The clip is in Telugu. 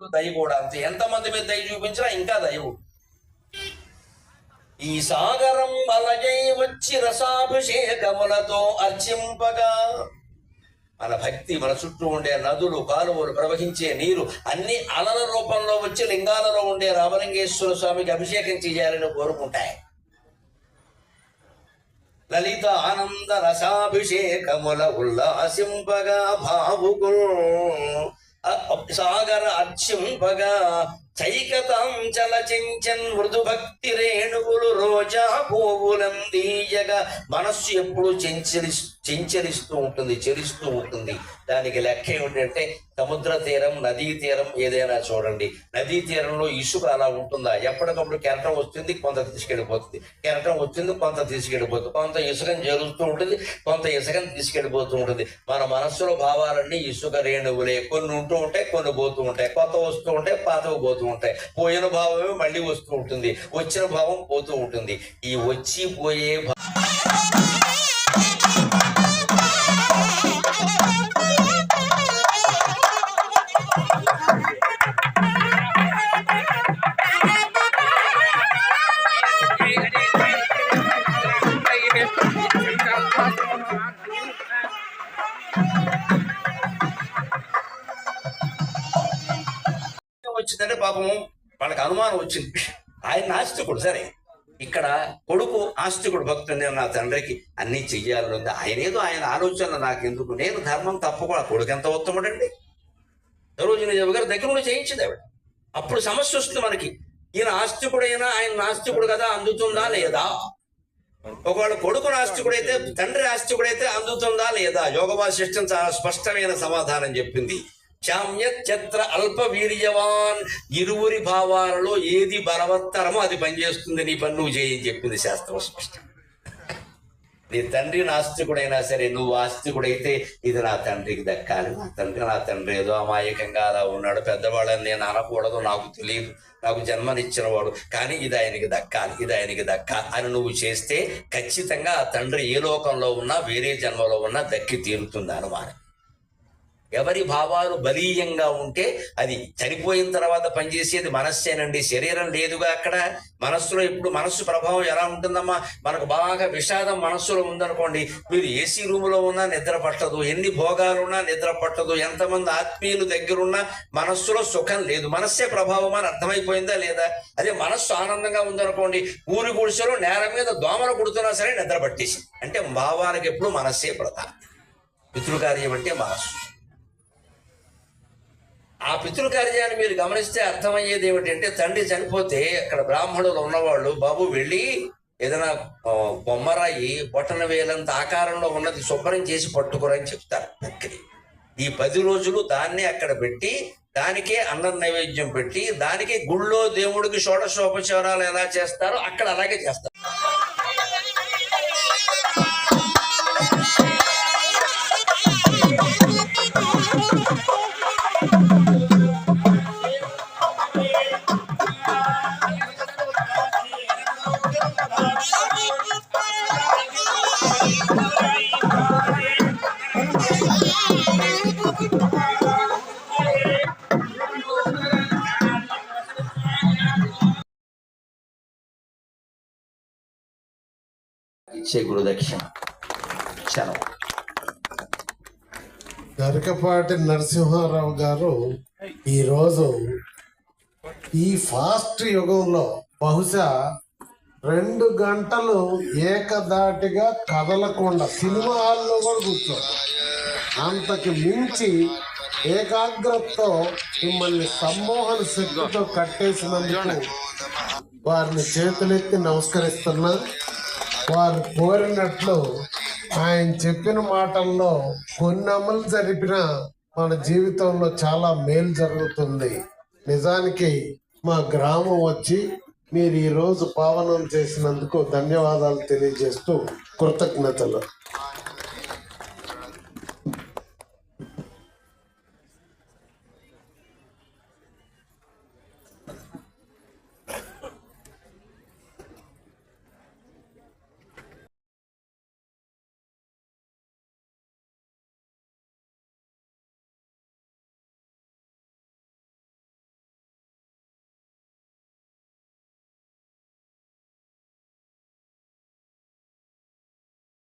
దయ కూడా అంతే. ఎంతమంది మీద దయ చూపించినా ఇంకా దయవు ఈ సాగరం అలజై వచ్చి రసాభిషేకములతో అర్చింపగా మన భక్తి మన చుట్టూ ఉండే నదులు కాలువలు ప్రవహించే నీరు అన్ని అలల రూపంలో వచ్చి లింగాలలో ఉండే రామలింగేశ్వర స్వామికి అభిషేకం చేయాలని కోరుకుంటాయి. లలిత ఆనంద రసాభిషేకముల ఉల్లాసింపగా భావుకులు సాగర అర్చింపగా చైకతాంచల చలచించన్ మృదు భక్తి రేణువులు రోజా పువ్వులం దీయగా మనస్సు ఎప్పుడు చెంచరి చించరిస్తూ ఉంటుంది చెరిస్తూ ఉంటుంది. దానికి లెక్క ఏమిటంటే సముద్ర తీరం నదీ తీరం ఏదైనా చూడండి. నదీ తీరంలో ఇసుక అలా ఉంటుందా? ఎప్పటికప్పుడు కెరటం వస్తుంది కొంత తీసుకెళ్ళిపోతుంది. కెరటం వచ్చింది కొంత తీసుకెళ్ళిపోతుంది. కొంత ఇసుకని జరుగుతూ ఉంటుంది కొంత ఇసుకని తీసుకెళ్ళిపోతూ ఉంటుంది. మన మనస్సులో భావాలన్నీ ఇసుక రేణువులే. కొన్ని ఉంటూ ఉంటాయి కొన్ని పోతూ ఉంటాయి. కొత్త వస్తూ ఉంటాయి పాతవి పోతూ ఉంటాయి. పోయిన భావమే మళ్ళీ వస్తూ ఉంటుంది. వచ్చిన భావం పోతూ ఉంటుంది. ఈ వచ్చి పోయే భావం వచ్చిందంటే పాపము వాళ్ళకి అనుమానం వచ్చింది. ఆయన నాస్తికుడు సరే. ఇక్కడ కొడుకు ఆస్తికుడు భక్తుడు నా తండ్రికి అన్ని చెయ్యాలని ఉంది. ఆయన ఏదో ఆయన ఆలోచన నాకు ఎందుకు నేను ధర్మం తప్పకుండా కొడుకు ఎంత ఉత్తముడండి? సరోజిని దేవి గారు దగ్గర నుండి చేయించింది ఆవిడ. అప్పుడు సమస్య వస్తుంది మనకి. ఈయన ఆస్తికుడైనా ఆయన నాస్తికుడు కదా అందుతుందా లేదా? ఒకవేళ కొడుకు నాస్తికుడైతే తండ్రి ఆస్తికుడైతే అందుతుందా లేదా? యోగ వాసిష్టం చాలా స్పష్టమైన సమాధానం చెప్పింది. శామ్యత్ర అల్ప వీర్యవాన్ ఇరువురి భావాలలో ఏది బలవత్తరమో అది పనిచేస్తుంది నీ పని నువ్వు చేయని చెప్పింది శాస్త్రం స్పష్టం నీ తండ్రి నాస్తికుడైనా సరే నువ్వు ఆస్తికుడైతే ఇది నా తండ్రికి దక్కాలి. నా తండ్రి నా తండ్రి ఏదో అమాయకంగా అలా ఉన్నాడు పెద్దవాళ్ళని నేను అనకూడదు నాకు తెలియదు నాకు జన్మనిచ్చిన వాడు కానీ ఇది ఆయనకి దక్కాలి ఇది ఆయనకి దక్కాలి అని నువ్వు చేస్తే ఖచ్చితంగా ఆ తండ్రి ఏ లోకంలో ఉన్నా వేరే జన్మలో ఉన్నా దక్కి తీరుతుంది అనుమానం ఎవరి భావాలు బలీయంగా ఉంటే అది చనిపోయిన తర్వాత పనిచేసేది మనస్సేనండి. శరీరం లేదుగా అక్కడ. మనస్సులో ఇప్పుడు మనస్సు ప్రభావం ఎలా ఉంటుందమ్మా? మనకు బాగా విషాదం మనస్సులో ఉందనుకోండి. మీరు ఏసీ రూములో ఉన్నా నిద్ర పట్టదు. ఎన్ని భోగాలు ఉన్నా నిద్ర పట్టదు. ఎంతమంది ఆత్మీయులు దగ్గరున్నా మనస్సులో సుఖం లేదు. మనస్సే ప్రభావం అని అర్థమైపోయిందా లేదా? అదే మనస్సు ఆనందంగా ఉందనుకోండి. ఊరి గుడిసెలో నేల మీద దోమలు కుడుతున్నా సరే నిద్ర పట్టేసి అంటే భావానికి ఎప్పుడు మనస్సే ప్రధానం. పితృకార్యం అంటే మనస్సు. ఆ పితృకార్యాన్ని మీరు గమనిస్తే అర్థమయ్యేది ఏమిటంటే తండ్రి చనిపోతే అక్కడ బ్రాహ్మణులు ఉన్నవాళ్ళు బాబు వెళ్ళి ఏదైనా బొమ్మరాయి బొట్టన వేలంత ఆకారంలో ఉన్నది శుభ్రం చేసి పట్టుకురని చెప్తారు భక్తి ఈ పది రోజులు దాన్ని అక్కడ పెట్టి దానికే అన్నం నైవేద్యం పెట్టి దానికి గుళ్ళో దేవుడికి షోడశోపచారాలు ఎలా చేస్తారో అక్కడ అలాగే చేస్తారు. ఇచ్చే దక్షిణ గరికపాటి నరసింహారావు గారు ఈరోజు ఈ ఫాస్ట్ యుగంలో బహుశా రెండు గంటలు ఏకదాటిగా కదలకుండా సినిమా హాల్లో కూడా కూర్చోండి అంతకి మించి ఏకాగ్రతతో మిమ్మల్ని సమ్మోహన శక్తితో కట్టేసినందుకు వారిని చేతులెత్తి నమస్కరిస్తున్నా. వారు కోరినట్లు ఆయన చెప్పిన మాటల్లో కొన్ని అమలు జరిపిన మన జీవితంలో చాలా మేలు జరుగుతుంది. నిజానికి మా గ్రామం వచ్చి మీరు ఈరోజు పావనం చేసినందుకు ధన్యవాదాలు తెలియజేస్తూ కృతజ్ఞతలు.